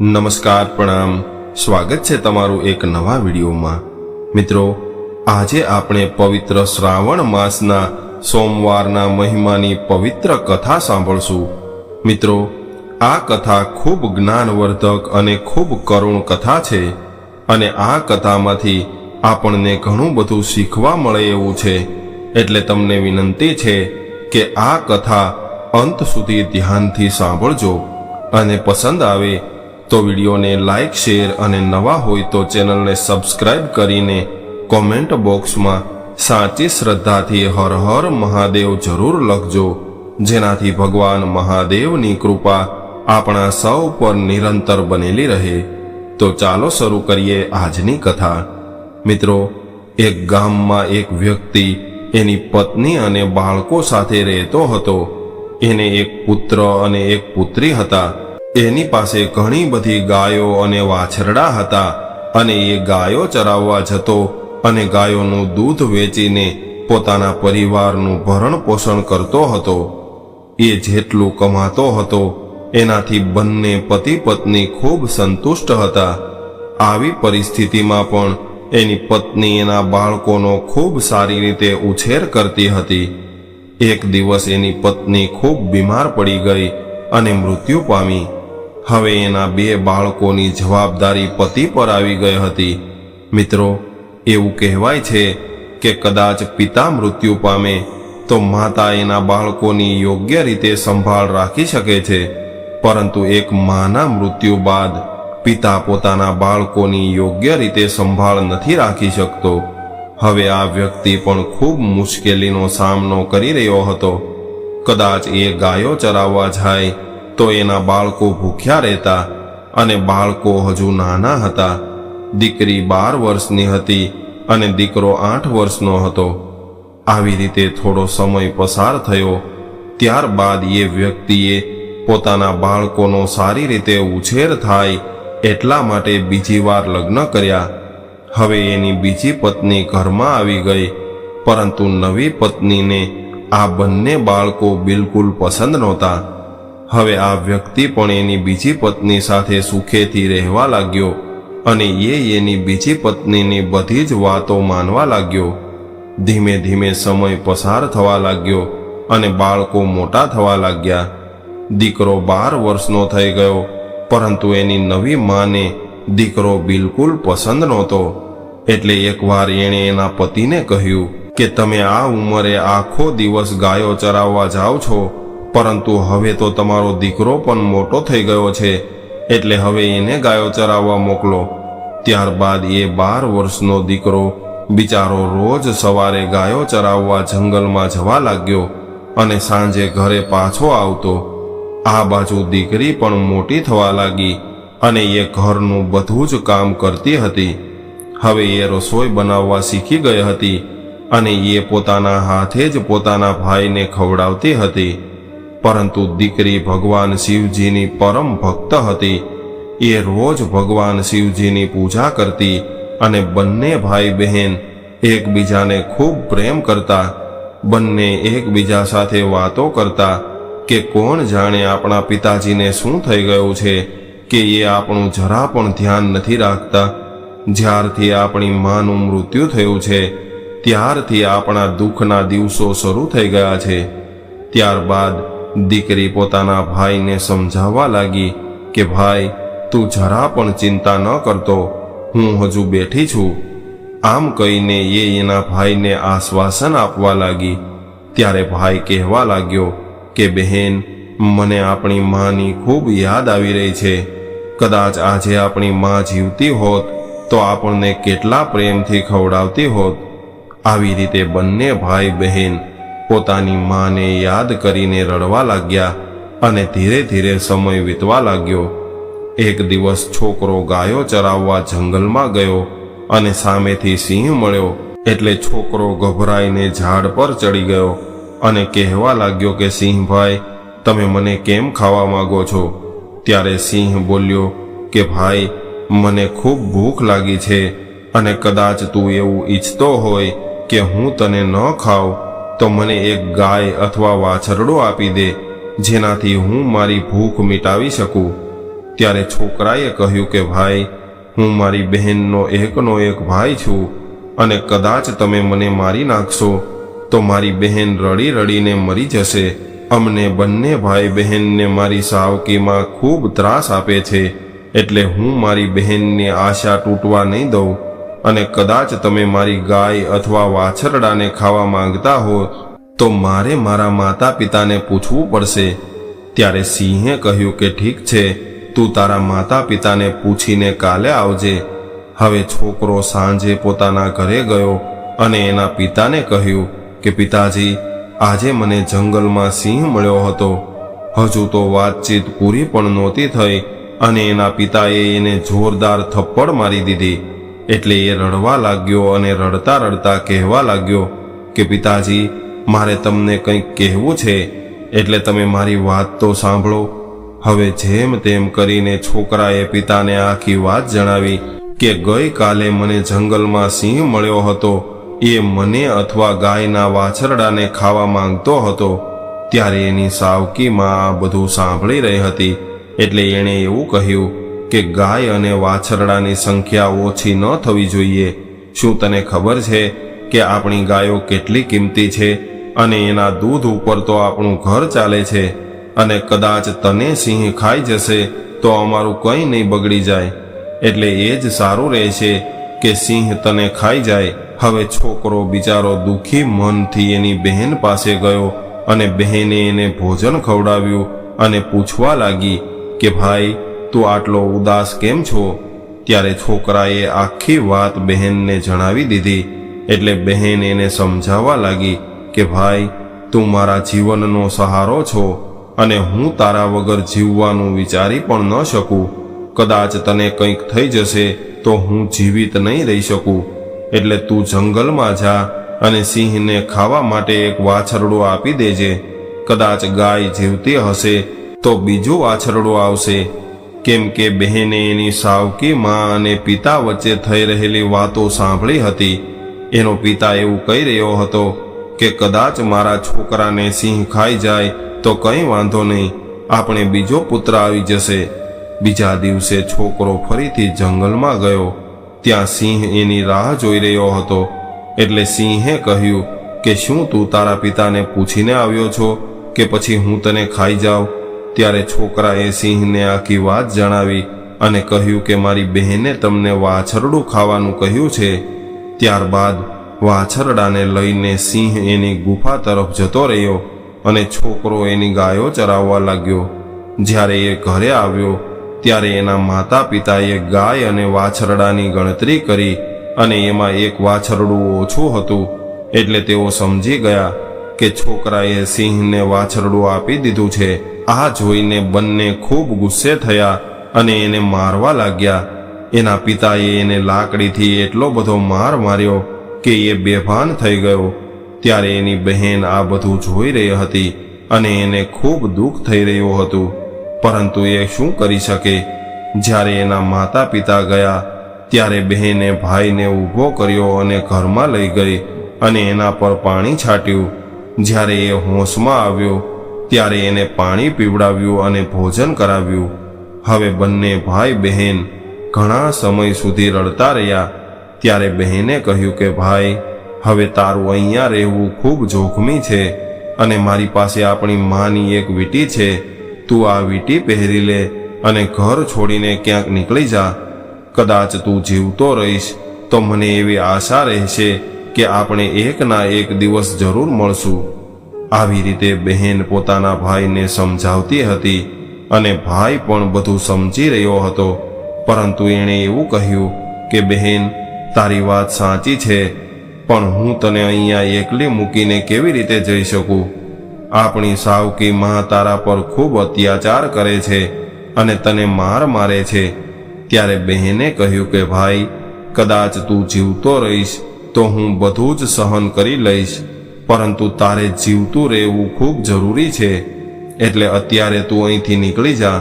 નમસ્કાર પ્રણામ. સ્વાગત છે તમારું એક નવા વિડીયોમાં. મિત્રો, આજે આપણે પવિત્ર શ્રાવણ માસના સોમવારના મહિમાની પવિત્ર કથા સાંભળશું. મિત્રો, આ કથા ખૂબ જ્ઞાનવર્ધક અને ખૂબ કરુણ કથા છે અને આ કથામાંથી આપણને ઘણું બધું શીખવા મળે એવું છે. એટલે તમને વિનંતી છે કે આ કથા અંત સુધી ધ્યાનથી સાંભળજો અને પસંદ આવે તો વિડીયોને લાઇક શેર અને નવા હોય તો ચેનલને સબસ્ક્રાઇબ કરીને કોમેન્ટ બોક્સમાં સાચી શ્રદ્ધાથી હર હર મહાદેવ જરૂર લખજો, જેનાથી ભગવાન મહાદેવની કૃપા આપણા સૌ પર નિરંતર બનેલી રહે. તો ચાલો શરૂ કરીએ આજની કથા. મિત્રો, એક ગામમાં એક વ્યક્તિ એની પત્ની અને બાળકો સાથે રહેતો હતો. એને એક પુત્ર અને એક પુત્રી હતા. એની પાસે ઘણી બધી ગાયો અને વાછરડા હતા અને એ ગાયો ચરાવવા જતો અને ગાયોનું દૂધ વેચીને પોતાના પરિવારનું ભરણ પોષણ કરતો હતો. એ જેટલું કમાતો હતો, એનાથી બંને પતિ પત્ની ખૂબ સંતુષ્ટ હતા. આવી પરિસ્થિતિમાં પણ એની પત્ની એના બાળકોનો ખૂબ સારી રીતે ઉછેર કરતી હતી. એક દિવસ એની પત્ની ખૂબ બીમાર પડી ગઈ અને મૃત્યુ પામી. હવે એના બે બાળકોની જવાબદારી પતિ પર આવી ગઈ હતી. મિત્રો, એવું કહેવાય છે કે કદાચ પિતા મૃત્યુ પામે તો માતા એના બાળકોની યોગ્ય રીતે સંભાળ રાખી શકે છે. પરંતુ એક માના મૃત્યુ બાદ પિતા પોતાના બાળકોની યોગ્ય રીતે સંભાળ નથી રાખી શકતો. હવે આ વ્યક્તિ પણ ખૂબ મુશ્કેલીનો સામનો કરી રહ્યો હતો. કદાચ એ ગાયો ચરાવવા જાય તો એના બાળકો ભૂખ્યા રહેતા અને બાળકો હજુ નાના હતા. દીકરી બાર વર્ષની હતી અને દીકરો આઠ વર્ષનો હતો. આવી રીતે થોડો સમય પસાર થયો. ત્યારબાદ એ વ્યક્તિએ પોતાના બાળકોનો સારી રીતે ઉછેર થાય એટલા માટે બીજી વાર લગ્ન કર્યા. હવે એની બીજી પત્ની ઘરમાં આવી ગઈ, પરંતુ નવી પત્નીને આ બંને બાળકો બિલકુલ પસંદ નહોતા. હવે આ વ્યક્તિ પણ એની બીજી પત્ની સાથે સુખેથી રહેવા લાગ્યો અને એ એની બીજી પત્નીની બધી જ વાતો માનવા લાગ્યો. ધીમે ધીમે સમય પસાર થવા લાગ્યો અને બાળકો મોટા થવા લાગ્યા. દીકરો બાર વર્ષનો થઈ ગયો, પરંતુ એની નવી માને દીકરો બિલકુલ પસંદ નહોતો. એટલે એકવાર એણે એના પતિને કહ્યું કે, તમે આ ઉંમરે આખો દિવસ ગાયો ચરાવવા જાઓ છો. પરંતુ હવે તો તમારો દીકરો પણ મોટો થઈ ગયો છે, એટલે હવે એને ગાયો ચરાવવા મોકલો. ત્યારબાદ એ બાર વર્ષનો દીકરો બિચારો રોજ સવારે ગાયો ચરાવવા જંગલમાં જવા લાગ્યો અને સાંજે ઘરે પાછો આવતો. આ બાજુ દીકરી પણ મોટી થવા લાગી અને એ ઘરનું બધું જ કામ કરતી હતી. હવે એ રસોઈ બનાવવા શીખી ગઈ હતી અને એ પોતાના હાથે જ પોતાના ભાઈને ખવડાવતી હતી. પરંતુ દીકરી ભગવાન શિવજીની પરમ ભક્ત હતી. એ રોજ ભગવાન શિવજીની પૂજા કરતી અને બંને ભાઈ બહેન એકબીજાને ખૂબ પ્રેમ કરતા, બંને એકબીજા સાથે વાતો કરતા કે કોણ જાણે આપણા પિતાજીને શું થઈ ગયું છે, કે એ આપણું જરા પણ ધ્યાન નથી રાખતા. જ્યારથી આપણી માનું મૃત્યુ થયું છે, ત્યારથી આપણા દુઃખના દિવસો શરૂ થઈ ગયા છે. ત્યારબાદ દીકરી પોતાના ભાઈને સમજાવવા લાગી કે, ભાઈ, તું જરા પણ ચિંતા ન કરતો. હું હજુ બેઠી છું. આમ કહીને એ એના ભાઈને આશ્વાસન આપવા લાગી. ત્યારે ભાઈ કહેવા લાગ્યો કે, બહેન, મને આપણી માની ખૂબ યાદ આવી રહી છે. કદાચ આજે આપણી માં જીવતી હોત તો આપણને કેટલા પ્રેમથી ખવડાવતી હોત. આવી રીતે બંને ભાઈ બહેન પોતાની માને યાદ કરીને રડવા લાગ્યા અને ધીરે ધીરે સમય વીતવા લાગ્યો. એક દિવસ છોકરો ગાયો ચરાવવા જંગલમાં ગયો અને સામેથી સિંહ મળ્યો એટલે છોકરો ગભરાઈને ઝાડ પર ચડી ગયો અને કહેવા લાગ્યો કે, સિંહભાઈ, તમે મને કેમ ખાવા માગો છો? ત્યારે સિંહ બોલ્યો કે, ભાઈ, મને ખૂબ ભૂખ લાગી છે અને કદાચ તું એવું ઈચ્છતો હોય કે હું તને ન ખાઉં. તો મને એક ગાય અથવા વાછરડો આપી દે, જેનાથી હું મારી ભૂખ મિટાવી શકું. ત્યારે છોકરાએ કહ્યું કે, ભાઈ, હું મારી બહેનનો એકનો એક ભાઈ છું અને કદાચ તમે મને મારી નાખશો, તો મારી બહેન રડી રડીને મરી જશે. અમને બંને ભાઈ બહેનને મારી સાવકીમાં ખૂબ ત્રાસ આપે છે, એટલે હું મારી બહેનની આશા તૂટવા નહીં દઉં. અને કદાચ તમે મારી ગાય અથવા વાછરડાને ખાવા માંગતા હો, તો મારે મારા માતા પિતાને પૂછવું પડશે. ત્યારે સિંહે કહ્યું કે ઠીક છે, તું તારા માતા પિતાને પૂછીને કાલે આવજે. હવે છોકરો સાંજે પોતાના ઘરે ગયો અને એના પિતાને કહ્યું કે, પિતાજી, આજે મને જંગલમાં સિંહ મળ્યો હતો. હજુ તો વાતચીત પૂરી પણ નહોતી થઈ અને એના પિતાએ એને જોરદાર થપ્પડ મારી દીધી. એટલે એ રડવા લાગ્યો અને રડતા રડતા કહેવા લાગ્યો કે, પિતાજી, મારે તમને કંઈક કહેવું છે, એટલે તમે મારી વાત તો સાંભળો. હવે જેમ તેમ કરીને છોકરાએ પિતાને આખી વાત જણાવી કે, ગઈકાલે મને જંગલમાં સિંહ મળ્યો હતો. એ મને અથવા ગાયના વાછરડાને ખાવા માંગતો હતો. ત્યારે એની સાવકીમાં આ બધું સાંભળી રહી હતી. એટલે એણે એવું કહ્યું કે ગાય અને વાછરડાની સંખ્યા ઓછી ન થવી જોઈએ. શું તને ખબર છે કે આપણી ગાયો કેટલી કિંમતી છે અને એના દૂધ ઉપર તો આપણું ઘર ચાલે છે અને કદાચ તને સિંહ ખાઈ જશે તો અમારું કંઈ નહીં બગડી જાય. એટલે એ જ સારું રહેશે કે સિંહ તને ખાઈ જાય. હવે છોકરો બિચારો દુઃખી મનથી એની બહેન પાસે ગયો અને બહેને એને ભોજન ખવડાવ્યું અને પૂછવા લાગી કે ભાઈ તું આટલો ઉદાસ કેમ છો? ત્યારે છોકરાએ આખી વાત બહેનને જણાવી દીધી, એટલે બહેન એને સમજાવવા લાગી કે, ભાઈ, તું મારા જીવનનો સહારો છો અને હું તારા વગર જીવવાનું વિચારી પણ ન શકું. કદાચ તને કંઈક થઈ જશે તો હું જીવિત નહીં રહી શકું. એટલે તું જંગલમાં જા અને સિંહને ખાવા માટે એક વાછરડું આપી દેજે. કદાચ ગાય જીવતી હશે તો બીજું વાછરડું આવશે. કેમ કે બહેને એની સાવકી માં અને પિતા વચ્ચે થઈ રહેલી વાતો સાંભળી હતી. એનો પિતા એવું કહી રહ્યો હતો કે, કદાચ મારા છોકરાને સિંહ ખાઈ જાય તો કંઈ વાંધો નહીં. આપણે બીજો પુત્ર આવી જશે. બીજા દિવસે છોકરો ફરીથી જંગલમાં ગયો. ત્યાં સિંહ એની રાહ જોઈ રહ્યો હતો. એટલે સિંહે કહ્યું કે, શું તું તારા પિતાને પૂછીને આવ્યો છો કે પછી હું તને ખાઈ જાઉં? ત્યારે છોકરાએ સિંહને આખી વાત જણાવી અને કહ્યું કે મારી બહેને તમને વાછરડું ખાવાનું કહ્યું છે. ત્યારબાદ વાછરડાને લઈને સિંહ એની ગુફા તરફ જતો રહ્યો અને છોકરો એની ગાયો ચરાવવા લાગ્યો. જ્યારે એ ઘરે આવ્યો, ત્યારે એના માતા પિતાએ ગાય અને વાછરડાની ગણતરી કરી અને એમાં એક વાછરડું ઓછું હતું. એટલે તેઓ સમજી ગયા કે છોકરાએ સિંહને વાછરડું આપી દીધું છે. આ જોઈને બંને ખૂબ ગુસ્સે થયા અને એને મારવા લાગ્યા. એના પિતાએ એને લાકડીથી એટલો બધો માર માર્યો કે એ બેભાન થઈ ગયો. ત્યારે એની બહેન આ બધું જોઈ રહી હતી અને એને ખૂબ દુઃખ થઈ રહ્યું હતું. પરંતુ એ શું કરી શકે? જ્યારે એના માતા પિતા ગયા, ત્યારે બહેને ભાઈને ઊભો કર્યો અને ઘરમાં લઈ ગઈ અને એના પર પાણી છાંટ્યું. જ્યારે એ હોશમાં આવ્યો ત્યારે એને પાણી પીવડાવ્યું અને ભોજન કરાવ્યું. હવે બંને ભાઈ બહેન ઘણા સમય સુધી રડતા રહ્યા. ત્યારે બહેને કહ્યું કે, ભાઈ, હવે તારું અહીંયા રહેવું ખૂબ જોખમી છે અને મારી પાસે આપણી માની એક વીટી છે. તું આ વીટી પહેરી લે અને ઘર છોડીને ક્યાંક નીકળી જા. કદાચ તું જીવતો રહીશ તો મને એવી આશા રહેશે કે આપણે એકના એક દિવસ જરૂર મળશું. આવી રીતે બહેન પોતાના ભાઈને સમજાવતી હતી અને ભાઈ પણ બધું સમજી રહ્યો હતો. પરંતુ એણે એવું કહ્યું કે, બહેન, તારી વાત સાચી છે, પણ હું તને અહીંયા એકલી મૂકીને કેવી રીતે જઈ શકું? આપણી સાવકી મા તારા પર ખૂબ અત્યાચાર કરે છે અને તને માર મારે છે. ત્યારે બહેને કહ્યું કે, ભાઈ, કદાચ તું જીવતો રહીશ તો હું બધું જ સહન કરી લઈશ. પરંતુ તારે જીવતું રહેવું ખૂબ જરૂરી છે. એટલે અત્યારે તું અહીંથી નીકળી જા.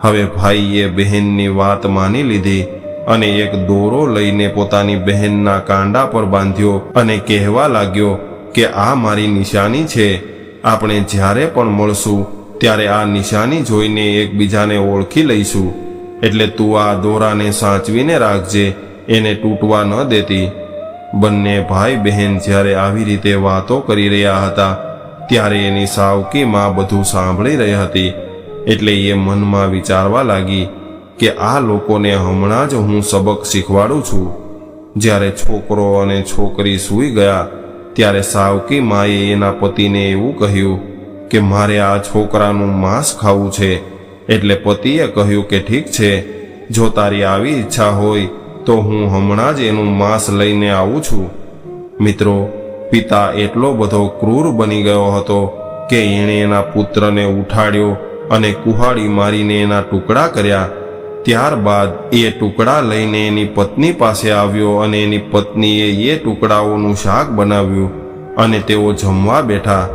હવે ભાઈએ બહેનની વાત માની લીધી અને એક દોરો લઈને પોતાની બહેનના કાંડા પર બાંધ્યો અને કહેવા લાગ્યો કે આ મારી નિશાની છે. આપણે જ્યારે પણ મળશું, ત્યારે આ નિશાની જોઈને એકબીજાને ઓળખી લઈશું. એટલે તું આ દોરાને સાચવીને રાખજે, એને તૂટવા ન દેતી. બંને ભાઈ બહેન જ્યારે આવી રીતે વાતો કરી રહ્યા હતા, ત્યારે એની સાવકી માં બધું સાંભળી રહી હતી. એટલે એ મનમાં વિચારવા લાગી કે આ લોકોને હમણાં જ હું સબક શીખવાડું છું. જ્યારે છોકરો અને છોકરી સૂઈ ગયા, ત્યારે સાવકી માએ એના પતિને એવું કહ્યું કે મારે આ છોકરાનું માંસ ખાવું છે. એટલે પતિએ કહ્યું કે ઠીક છે, જો તારી આવી ઈચ્છા હોય તો હું હમણાં જ એનું માંસ લઈને આવું છું. મિત્રો, પિતા એટલો બધો ક્રૂર બની ગયો હતો કે એણે એના પુત્રને ઉઠાડ્યો અને કુહાડી મારીને એના ટુકડા કર્યા. ત્યારબાદ એ ટુકડા લઈને એની પત્ની પાસે આવ્યો અને એની પત્નીએ એ ટુકડાઓનું શાક બનાવ્યું અને તેઓ જમવા બેઠા.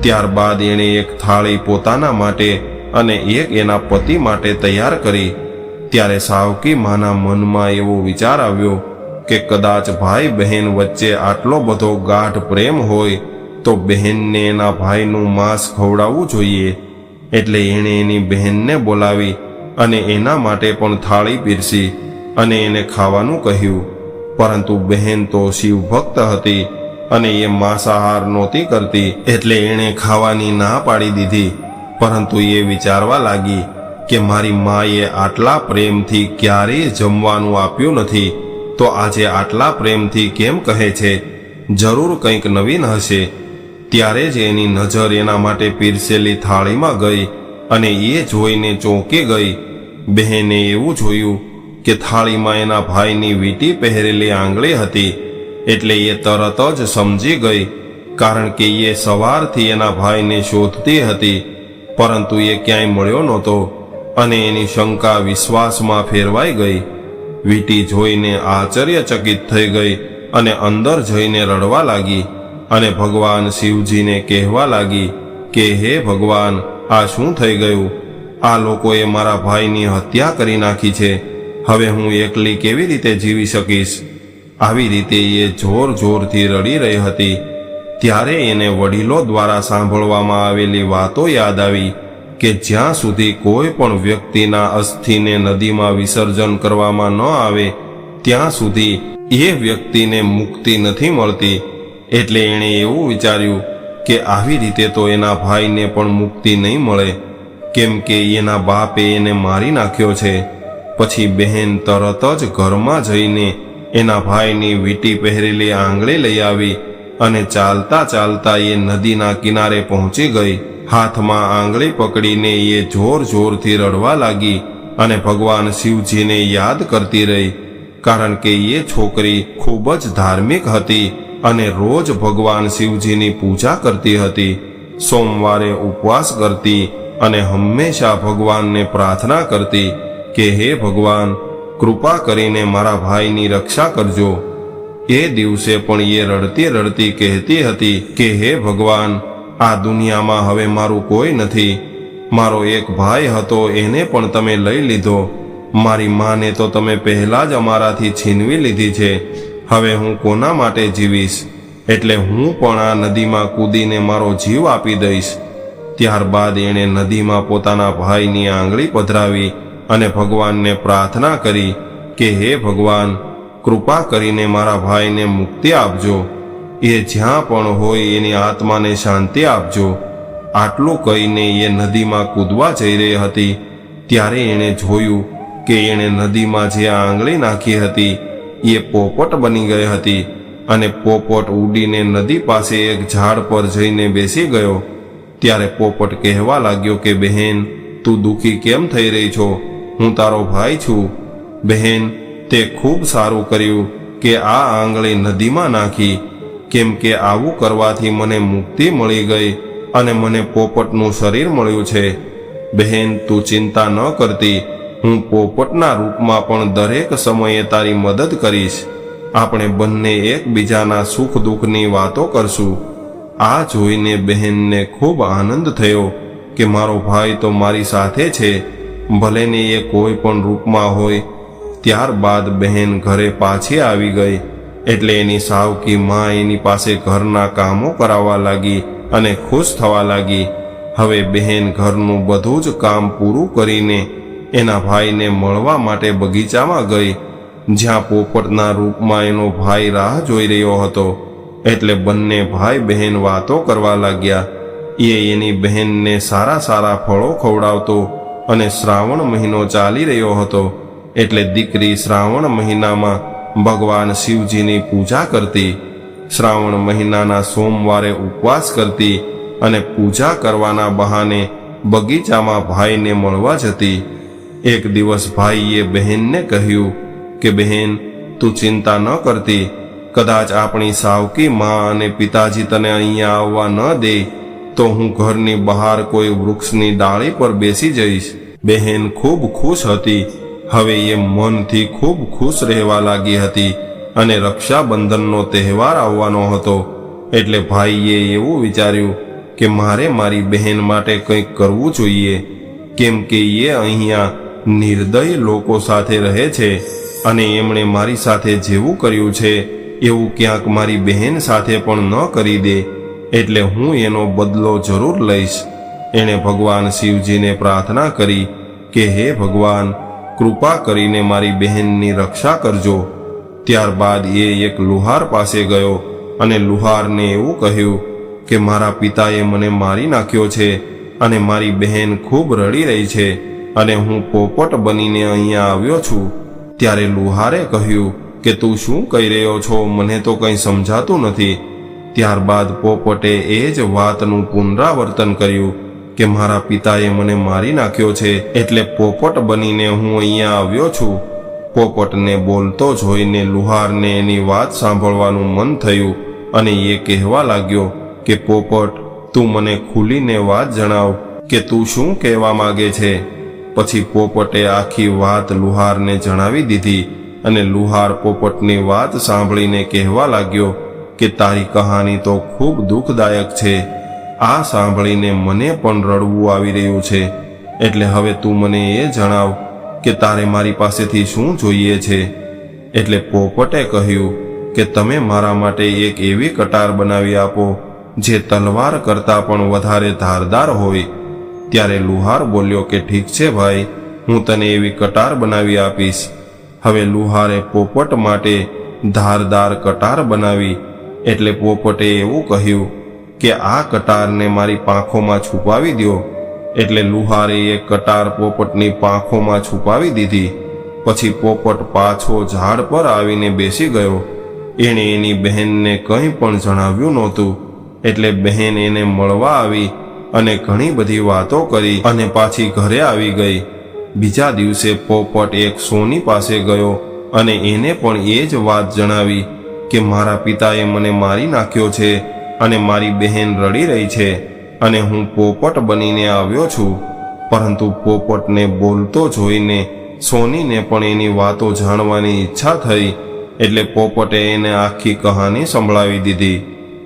ત્યારબાદ એણે એક થાળી પોતાના માટે અને એક એના પતિ માટે તૈયાર કરી. ત્યારે સાવકી માના મનમાં એવો વિચાર આવ્યો કે કદાચ ભાઈ બહેન વચ્ચે આટલો બધો ગાઢ પ્રેમ હોય તો બહેનને એના ભાઈનું માંસ ખવડાવવું જોઈએ. એટલે એણે એની બહેનને બોલાવી અને એના માટે પણ થાળી પીરસી અને એને ખાવાનું કહ્યું. પરંતુ બહેન તો શિવભક્ત હતી અને એ માંસાહાર નહોતી કરતી. એટલે એણે ખાવાની ના પાડી દીધી. પરંતુ એ વિચારવા લાગી કે મારી માએ આટલા પ્રેમથી ક્યારેય જમવાનું આપ્યું નથી, તો આજે આટલા પ્રેમથી કેમ કહે છે? જરૂર કંઈક નવીન હશે. ત્યારે જ એની નજર એના માટે પીરસેલી થાળીમાં ગઈ અને એ જોઈને ચોંકી ગઈ. બહેને એવું જોયું કે થાળીમાં એના ભાઈની વીંટી પહેરેલી આંગળી હતી, એટલે એ તરત જ સમજી ગઈ, કારણ કે એ સવારથી એના ભાઈને શોધતી હતી, પરંતુ એ ક્યાંય મળ્યો નહોતો. અને એની શંકા વિશ્વાસમાં ફેરવાઈ ગઈ. વીટી જોઈને આશ્ચર્યચકિત થઈ ગઈ અને અંદર જઈને રડવા લાગી અને ભગવાન શિવજીને કહેવા લાગી કે, હે ભગવાન, આ શું થઈ ગયું? આ લોકોએ મારા ભાઈની હત્યા કરી નાખી છે. હવે હું એકલી કેવી રીતે જીવી શકીશ? આવી રીતે એ જોર જોરથી રડી રહી હતી. ત્યારે એને વડીલો દ્વારા સાંભળવામાં આવેલી વાતો યાદ આવી. કે જ્યાં સુધી કોઈ પણ વ્યક્તિના અસ્થિને નદીમાં વિસર્જન કરવામાં ન આવે, ત્યાં સુધી એ વ્યક્તિને મુક્તિ નથી મળતી. એટલે એણે એવું વિચાર્યું કે આવી રીતે તો એના ભાઈને પણ મુક્તિ નહીં મળે. કેમ કે એના બાપે એને મારી નાખ્યો છે. પછી બહેન તરત જ ઘરમાં જઈને એના ભાઈની વીંટી પહેરેલી આંગળી લઈ આવી અને ચાલતા ચાલતા એ નદીના કિનારે પહોંચી ગઈ. હાથમાં આંગળી પકડીને એ જોર જોરથી રડવા લાગી અને ભગવાન શિવજીને યાદ કરતી રહી, કારણ કે એ છોકરી ખૂબ જ ધાર્મિક હતી અને રોજ ભગવાન શિવજીની પૂજા કરતી હતી. સોમવારે ઉપવાસ કરતી અને હંમેશા ભગવાનને પ્રાર્થના કરતી કે, હે ભગવાન, કૃપા કરીને મારા ભાઈની રક્ષા કરજો. એ દિવસે પણ એ રડતી રડતી કહેતી હતી કે, હે ભગવાન આ દુનિયામાં હવે મારું કોઈ નથી. મારો એક ભાઈ હતો, એને પણ તમે લઈ લીધો. મારી માને તો તમે પહેલા જ અમારાથી છીનવી લીધી છે. હવે હું કોના માટે જીવીશ? એટલે હું પણ આ નદીમાં કૂદીને મારો જીવ આપી દઈશ. ત્યારબાદ એણે નદીમાં પોતાના ભાઈની આંગળી પધરાવી અને ભગવાનને પ્રાર્થના કરી કે, હે ભગવાન, કૃપા કરીને મારા ભાઈને મુક્તિ આપજો. એ જ્યાં પણ હોય એની આત્માને શાંતિ આપજો. આટલું કહીને એ નદીમાં કૂદવા જઈ રહી હતી. ત્યારે એણે જોયું કે એણે નદીમાં જે આંગળી નાખી હતી, એ પોપટ બની ગઈ હતી અને પોપટ ઉડીને નદી પાસે એક ઝાડ પર જઈને બેસી ગયો. ત્યારે પોપટ કહેવા લાગ્યો કે, બહેન, તું દુઃખી કેમ થઈ રહી છો? હું તારો ભાઈ છું. બહેન, તે ખૂબ સારું કર્યું કે આ આંગળી નદીમાં નાખી. કેમ કે આવું કરવાથી મને મુક્તિ મળી ગઈ અને મને પોપટનું શરીર મળ્યું છે. બહેન, તું ચિંતા ન કરતી. હું પોપટના રૂપમાં પણ દરેક સમયે તારી મદદ કરીશ. આપણે બંને એકબીજાના સુખ દુઃખની વાતો કરશું. આ જોઈને બહેનને ખૂબ આનંદ થયો કે મારો ભાઈ તો મારી સાથે છે. ભલે ને એ કોઈ પણ રૂપમાં હોય, ત્યારબાદ બહેન ઘરે પાછી આવી ગઈ. એટલે એની સાવકી માં એની પાસે ઘરના કામો કરાવવા લાગી અને ખુશ થવા લાગી. હવે બહેન ઘરનું બધું જ કામ પૂરું કરીને એના ભાઈને મળવા માટે બગીચામાં ગઈ, જ્યાં પોપટના રૂપમાં એનો ભાઈ રાહ જોઈ રહ્યો હતો. એટલે બંને ભાઈ બહેન વાતો કરવા લાગ્યા. એ એની બહેનને સારા સારા ફળો ખવડાવતો અને શ્રાવણ મહિનો ચાલી રહ્યો હતો. એટલે દીકરી શ્રાવણ મહિનામાં ભગવાન શિવજીની પૂજા કરતી, શ્રાવણ મહિનાના સોમવારે ઉપવાસ કરતી અને પૂજા કરવાના બહાને બગીચામાં ભાઈને મળવા જતી. એક દિવસ ભાઈએ બહેનને કહ્યું કે, બહેન, તું ચિંતા ન કરતી. કદાચ આપણી સાવકી માં અને પિતાજી તને અહીંયા આવવા ન દે, તો હું ઘરની બહાર કોઈ વૃક્ષની ડાળી પર બેસી જઈશ. બહેન ખૂબ ખુશ હતી હવે એ મનથી ખૂબ ખુશ રહેવા લાગી હતી અને રક્ષાબંધનનો તહેવાર આવવાનો હતો. એટલે ભાઈએ એવું વિચાર્યું કે મારે મારી બહેન માટે કંઈક કરવું જોઈએ. કેમ કે એ અહીંયા નિર્દય લોકો સાથે રહે છે અને એમણે મારી સાથે જેવું કર્યું છે, એવું ક્યાંક મારી બહેન સાથે પણ ન કરી દે. એટલે હું એનો બદલો જરૂર લઈશ. એણે ભગવાન શિવજીને પ્રાર્થના કરી કે, હે ભગવાન કૃપા કરીને મારી બહેનની રક્ષા કરજો. ત્યારબાદ એ એક લુહાર પાસે ગયો અને લુહારને એવું કહ્યું કે, મારા પિતાએ મને મારી નાખ્યો છે અને મારી બહેન ખૂબ રડી રહી છે અને હું પોપટ બનીને અહીંયા આવ્યો છું. ત્યારે લુહારે કહ્યું કે, તું શું કહી રહ્યો છો? મને તો કંઈ સમજાતું નથી. ત્યારબાદ પોપટે એ જ વાતનું પુનરાવર્તન કર્યું કે મારા પિતાએ મને મારી નાખ્યો છે એટલે પોપટ બનીને હું અહીંયા આવ્યો છું. પોપટને બોલતો જોઈને લુહારને એની વાત સાંભળવાનું મન થયું અને એ કહેવા લાગ્યો કે, પોપટ, તું મને ખુલીને વાત જણાવ કે તું શું કહેવા માગે છે. પછી પોપટે આખી વાત લુહારને જણાવી દીધી અને લુહાર પોપટની વાત સાંભળીને કહેવા લાગ્યો કે, તારી કહાની તો ખૂબ દુઃખદાયક છે. આ સાંભળીને મને પણ રડવું આવી રહ્યું છે. એટલે હવે તું મને એ જણાવ કે તારે મારી પાસેથી શું જોઈએ છે. એટલે પોપટે કહ્યું કે તમે મારા માટે એક એવી કટાર બનાવી આપો, જે તલવાર કરતાં પણ વધારે ધારદાર હોય. ત્યારે લુહાર બોલ્યો કે ઠીક છે ભાઈ, હું તને એવી કટાર બનાવી આપીશ. હવે લુહારે પોપટ માટે ધારદાર કટાર બનાવી, એટલે પોપટે એવું કહ્યું કે આ કટારને મારી પાંખોમાં છુપાવી દો એટલે લુહારીએ કટાર પોપટની પાંખોમાં છુપાવી દીધી. પછી પોપટ પાછો ઝાડ પર આવીને બેસી ગયો. એણે એની બહેનને કંઈ પણ જણાવ્યું નહોતું. એટલે બહેન એને મળવા આવી અને ઘણી બધી વાતો કરી અને પાછી ઘરે આવી ગઈ. બીજા દિવસે પોપટ એક સોની પાસે ગયો અને એને પણ એ જ વાત જણાવી કે મારા પિતાએ મને મારી નાખ્યો છે. અને મારી બહેન રડી રહી છે અને હું પોપટ બનીને આવ્યો છું. પરંતુ પોપટને બોલતો જોઈને સોનીને પણ એની વાતો જાણવાની ઈચ્છા થઈ એટલે પોપટે એને આખી કહાની સંભળાવી દીધી.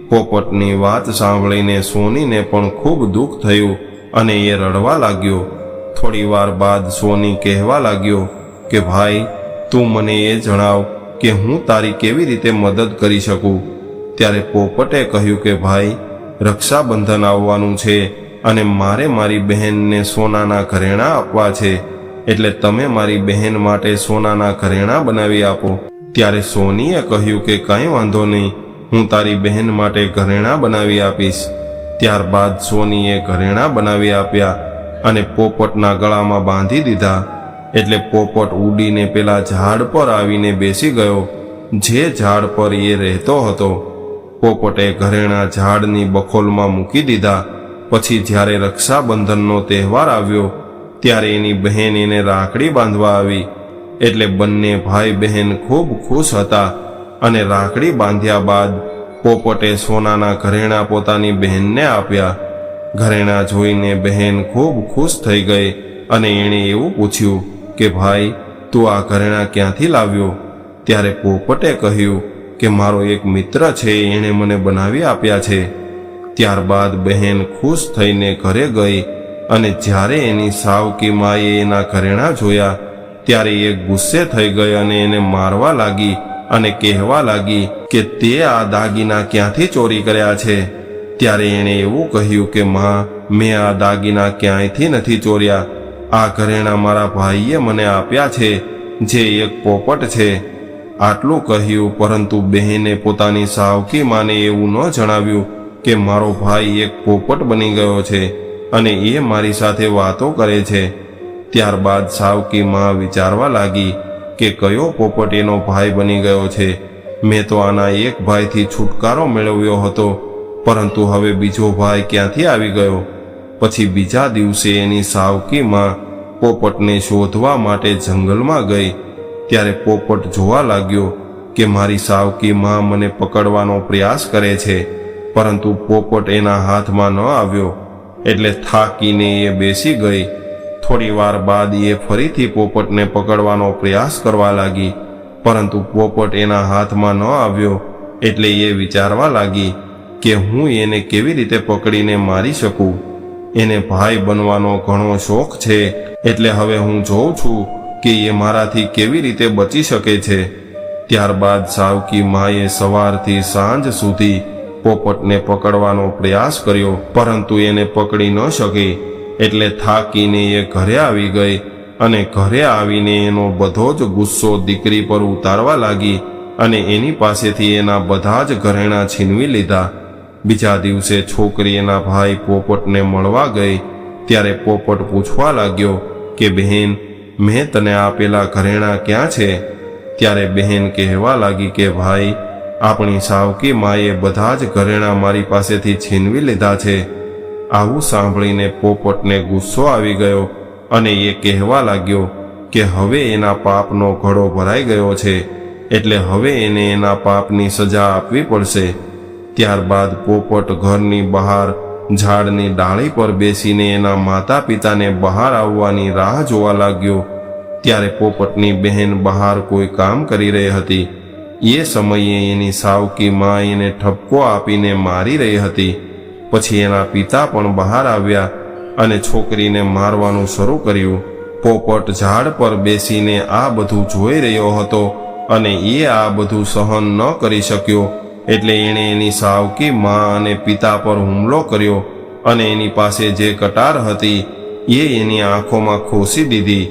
પોપટની વાત સાંભળીને સોનીને પણ ખૂબ દુઃખ થયું અને એ રડવા લાગ્યો. થોડી વાર બાદ સોની કહેવા લાગ્યો કે, ભાઈ, તું મને એ જણાવ કે હું તારી કેવી રીતે મદદ કરી શકું? ત્યારે પોપટે કહ્યું કે, ભાઈ, રક્ષાબંધન આવવાનું છે અને મારે મારી બહેનને સોનાના ઘરેણાં આપવા છે. એટલે તમે મારી બહેન માટે સોનાના ઘરેણાં બનાવી આપો. ત્યારે સોનીએ કહ્યું કે, કંઈ વાંધો નહીં, હું તારી બહેન માટે ઘરેણાં બનાવી આપીશ. ત્યારબાદ સોનીએ ઘરેણાં બનાવી આપ્યા અને પોપટના ગળામાં બાંધી દીધા. એટલે પોપટ ઉડીને પેલા ઝાડ પર આવીને બેસી ગયો. જે ઝાડ પર એ રહેતો હતો પોપટે ઘરેણાં ઝાડની બખોલમાં મૂકી દીધા. પછી જ્યારે રક્ષાબંધનનો તહેવાર આવ્યો, ત્યારે એની બહેન એને રાખડી બાંધવા આવી. એટલે બંને ભાઈ બહેન ખૂબ ખુશ હતા અને રાખડી બાંધ્યા બાદ પોપટે સોનાના ઘરેણાં પોતાની બહેનને આપ્યા. ઘરેણાં જોઈને બહેન ખૂબ ખુશ થઈ ગઈ અને એણે એવું પૂછ્યું કે, ભાઈ, તું આ ઘરેણાં ક્યાંથી લાવ્યો? ત્યારે પોપટે કહ્યું કે મારો એક મિત્ર છે, એણે મને બનાવી આપ્યા છે. ત્યારબાદ બહેન ખુશ થઈને ઘરે ગઈ અને જ્યારે એની સાવકી માએ એના ઘરેણાં જોયા, ત્યારે એ ગુસ્સે થઈ ગઈ અને એને મારવા લાગી અને કહેવા લાગી કે તે આ દાગીના ક્યાંથી ચોરી કર્યા છે. ત્યારે એણે એવું કહ્યું કે, માં, મેં આ દાગીના ક્યાંયથી નથી ચોર્યા. આ ઘરેણાં મારા ભાઈએ મને આપ્યા છે, જે એક પોપટ છે. આટલું કહ્યું, પરંતુ બહેને પોતાની સાવકી માને એવું ન જણાવ્યું કે મારો ભાઈ એક પોપટ બની ગયો છે અને એ મારી સાથે વાતો કરે છે. ત્યારબાદ સાવકી માં વિચારવા લાગી કે કયો પોપટ એનો ભાઈ બની ગયો છે. મેં તો આના એક ભાઈથી છુટકારો મેળવ્યો હતો, પરંતુ હવે બીજો ભાઈ ક્યાંથી આવી ગયો? પછી બીજા દિવસે એની સાવકી માં પોપટને શોધવા માટે જંગલમાં ગઈ. ત્યારે પોપટ જોવા લાગ્યો કે મારી સાવકી માં મને પકડવાનો પ્રયાસ કરે છે, પરંતુ પોપટ એના હાથમાં ન આવ્યો. એટલે થાકીને એ બેસી ગઈ. થોડી વાર બાદ એ ફરીથી પોપટને પકડવાનો પ્રયાસ કરવા લાગી, પરંતુ પોપટ એના હાથમાં ન આવ્યો, એટલે એ વિચારવા લાગી કે હું એને કેવી રીતે પકડીને મારી શકું? એને ભાઈ બનવાનો ઘણો શોખ છે, એટલે હવે હું જોઉં છું કે એ મારાથી કેવી રીતે બચી શકે છે? ત્યારબાદ સાવકી માએ સવારથી સાંજ સુધી પોપટને પકડવાનો પ્રયાસ કર્યો, પરંતુ એને પકડી ન શકી. એટલે થાકીને એ ઘરે આવી ગઈ અને ઘરે આવીને એનો બધો જ ગુસ્સો દીકરી પર ઉતારવા લાગી અને એની પાસેથી એના બધા જ ઘરેણાં છીનવી લીધા. બીજા દિવસે છોકરી એના ભાઈ પોપટને મળવા ગઈ, ત્યારે પોપટ પૂછવા લાગ્યો કે, બહેન મેં તને આપેલા ઘરેણાં ક્યાં છે? ત્યારે બહેન કહેવા લાગી કે, ભાઈ, આપણી સાવકી માએ બધા જ ઘરેણાં મારી પાસેથી છીનવી લીધા છે. આવું સાંભળીને પોપટને ગુસ્સો આવી ગયો અને એ કહેવા લાગ્યો કે, હવે એના પાપનો ઘડો ભરાઈ ગયો છે, એટલે હવે એને એના પાપની સજા આપવી પડશે. ત્યારબાદ પોપટ ઘરની બહાર ઝાડની ડાળી પર બેસીને એના માતા પિતાને બહાર આવવાની રાહ જોવા લાગ્યો. ત્યારે પોપટની બહેન બહાર કોઈ કામ કરી રહી હતી. એ સમયે એની સાવકી માં એને ઠપકો આપીને મારી રહી હતી. પછી એના પિતા પણ બહાર આવ્યા અને છોકરીને મારવાનું શરૂ કર્યું. પોપટ ઝાડ પર બેસીને આ બધું જોઈ રહ્યો હતો અને એ આ બધું સહન ન કરી શક્યો. એટલે એણે એની સાવકી મા અને પિતા પર હુમલો કર્યો અને એની પાસે જે કટાર હતી, એ એની આંખોમાં ખોસી દીધી.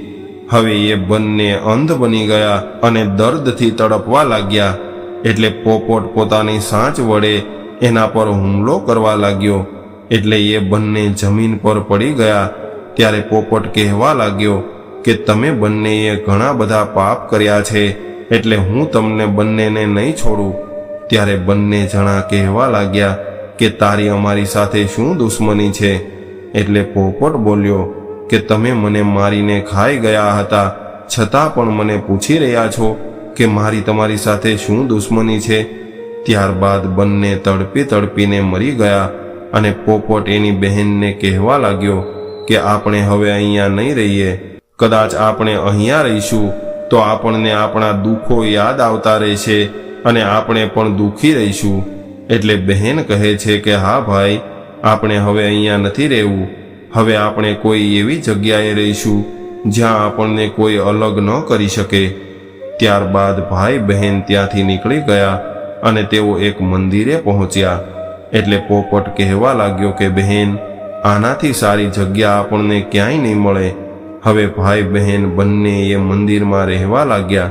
હવે એ બંને અંધ બની ગયા અને દર્દથી તડપવા લાગ્યા. એટલે પોપટ પોતાની સાંચ વડે એના પર હુમલો કરવા લાગ્યો. એટલે એ બંને જમીન પર પડી ગયા. ત્યારે પોપટ કહેવા લાગ્યો કે તમે બંનેએ ઘણા બધા પાપ કર્યા છે, એટલે હું તમને બંનેને નહીં છોડું. ત્યારે બંને જણા કહેવા લાગ્યા કે તારી અમારી સાથે શું દુશ્મની છે? એટલે પોપટ બોલ્યો કે તમે મને મારીને ખાઈ ગયા હતા, છતાં પણ મને પૂછી રહ્યા છો કે મારી તમારી સાથે શું દુશ્મની છે? ત્યારબાદ બંને તડપી તડપીને મરી ગયા અને પોપટ એની બહેનને કહેવા લાગ્યો કે આપણે હવે અહીંયા નહીં રહીએ, કદાચ આપણે અહીંયા રહીશું, તો આપણને આપણા દુઃખો યાદ આવતા રહેશે. અને આપણે પણ દુઃખી રહીશું. એટલે બહેન કહે છે કે, હા ભાઈ, આપણે હવે અહીંયા નથી રહેવું. હવે આપણે કોઈ એવી જગ્યાએ રહીશું જ્યાં આપણને કોઈ અલગ ન કરી શકે. ત્યારબાદ ભાઈ બહેન ત્યાંથી નીકળી ગયા અને તેઓ એક મંદિરે પહોંચ્યા. એટલે પોપટ કહેવા લાગ્યો કે, બહેન, આનાથી સારી જગ્યા આપણને ક્યાંય નહીં મળે. હવે ભાઈ બહેન બંને એ મંદિરમાં રહેવા લાગ્યા.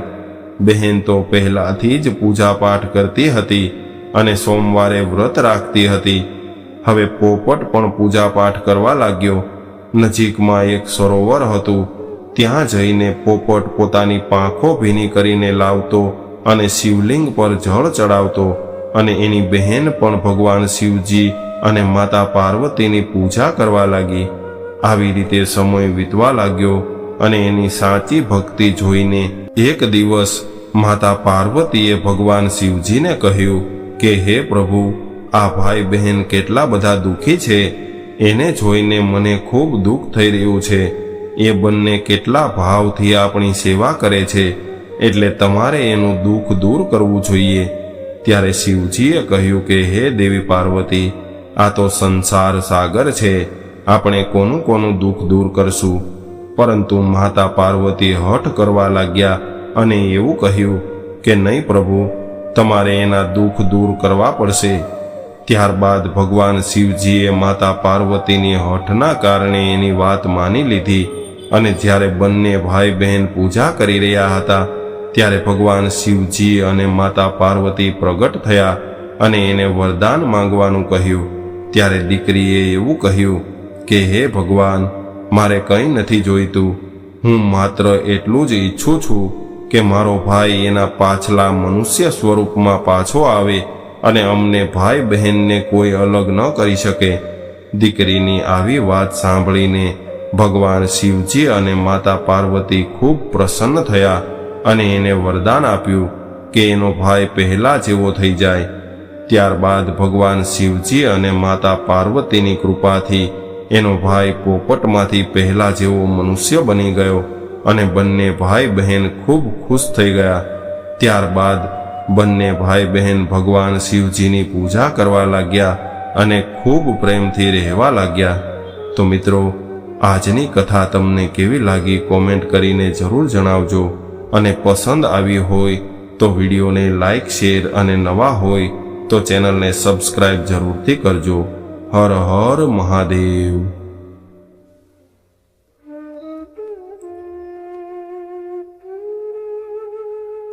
બહેન તો પહેલાથી જ પૂજા પાઠ કરતી હતી અને સોમવારે વ્રત રાખતી હતી. હવે પોપટ પણ પૂજા પાઠ કરવા લાગ્યો. નજીકમાં એક સરોવર હતું. ત્યાં જઈને પોપટ પોતાની પાંખો ભીની કરીને લાવતો અને શિવલિંગ પર જળ ચડાવતો અને એની બહેન પણ ભગવાન શિવજી અને માતા પાર્વતીની પૂજા કરવા લાગી. આવી રીતે સમય વીતવા લાગ્યો અને એની સાચી ભક્તિ જોઈને એક દિવસ માતા પાર્વતીએ ભગવાન શિવજીને કહ્યું કે, હે પ્રભુ, આ ભાઈ બહેન કેટલા બધા દુઃખી છે. એને જોઈને મને ખૂબ દુઃખ થઈ રહ્યું છે. એ બંને કેટલા ભાવથી આપણી સેવા કરે છે, એટલે તમારે એનું દુઃખ દૂર કરવું જોઈએ. ત્યારે શિવજીએ કહ્યું કે, હે દેવી પાર્વતી, આ તો સંસાર સાગર છે. આપણે કોનું કોનું દુઃખ દૂર કરશું? પરંતુ માતા પાર્વતી હઠ કરવા લાગ્યા અને એવું કહ્યું કે, નહીં પ્રભુ, તમારે એના દુઃખ દૂર કરવા પડશે. ત્યારબાદ ભગવાન શિવજીએ માતા પાર્વતીની હઠના કારણે એની વાત માની લીધી અને જ્યારે બંને ભાઈ બહેન પૂજા કરી રહ્યા હતા, ત્યારે ભગવાન શિવજી અને માતા પાર્વતી પ્રગટ થયા અને એને વરદાન માંગવાનું કહ્યું. ત્યારે દીકરીએ એવું કહ્યું કે, હે ભગવાન મારે કંઈ નથી જોઈતું. હું માત્ર એટલું જ ઈચ્છું છું કે મારો ભાઈ એના પાછલા મનુષ્ય સ્વરૂપમાં પાછો આવે અને અમને ભાઈ બહેનને કોઈ અલગ ન કરી શકે. દીકરીની આવી વાત સાંભળીને ભગવાન શિવજી અને માતા પાર્વતી ખૂબ પ્રસન્ન થયા અને એને વરદાન આપ્યું કે એનો ભાઈ પહેલા જેવો થઈ જાય. ત્યારબાદ ભગવાન શિવજી અને માતા પાર્વતીની કૃપાથી એનો ભાઈ પોપટમાંથી પહેલા જેવો મનુષ્ય બની ગયો અને બંને ભાઈ બહેન ખૂબ ખુશ થઈ ગયા. ત્યારબાદ બંને ભાઈ બહેન ભગવાન શિવજીની પૂજા કરવા લાગ્યા અને ખૂબ પ્રેમથી રહેવા લાગ્યા. તો મિત્રો, આજની કથા તમને કેવી લાગી કોમેન્ટ કરીને જરૂર જણાવજો અને પસંદ આવી હોય તો વિડીયોને લાઈક, શેર અને નવા હોય તો ચેનલને સબસ્ક્રાઈબ જરૂરથી કરજો. હર હર મહાદેવ.